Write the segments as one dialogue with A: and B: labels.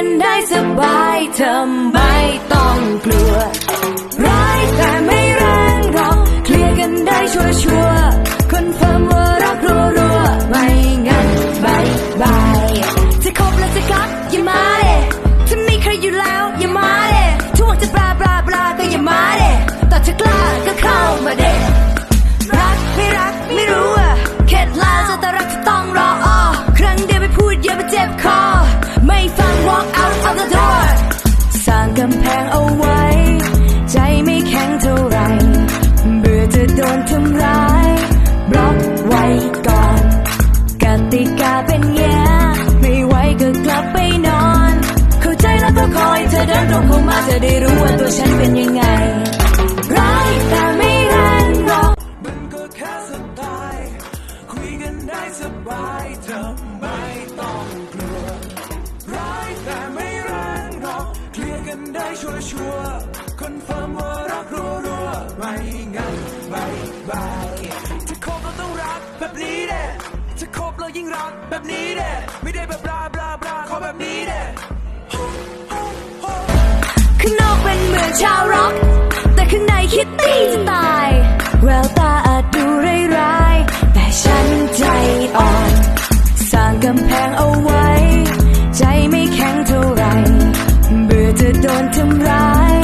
A: กันได้สบายทำไมต้องกลัว เธอเดินตรงเข้ามาจะได้รู้ว่าตัวฉันเป็นยังไงร้ายแต่ไม่แรงหรอก
B: มันก็แค่สไตล์คุยกันได้สบายเธอไมต้องกลัวร้ายแต่ไม่แรงหรอกเคลียร์กันได้ชัวร์ชัวร์คอนเฟิร์มว่ารักรัวรัวไม่งั้นบายบายจะคบเราต้องรักแบบนี้แหละจะคบเรายิ่งรักแบบนี้แหละไม่ได้แบบบลาบลาบลาขอแบบนี้แหละ
A: ชาวร็อก แต่ข้างในคิดตี้จะตาย แววตาอาจดูร้ายๆแต่ฉันใจอ่อน สร้างกำแพงเอาไว้ ใจไม่แข็งเท่าไร เบื่อจะโดนทำร้าย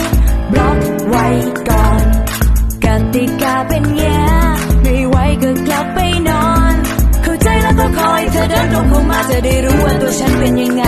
A: บล็อกไว้ก่อน กติกาเป็นแย่ไม่ไหวก็กลับไปนอน เข้าใจแล้วก็คอยเธอเดินตรงเข้ามาจะได้รู้ว่าตัวฉันเป็นยังไง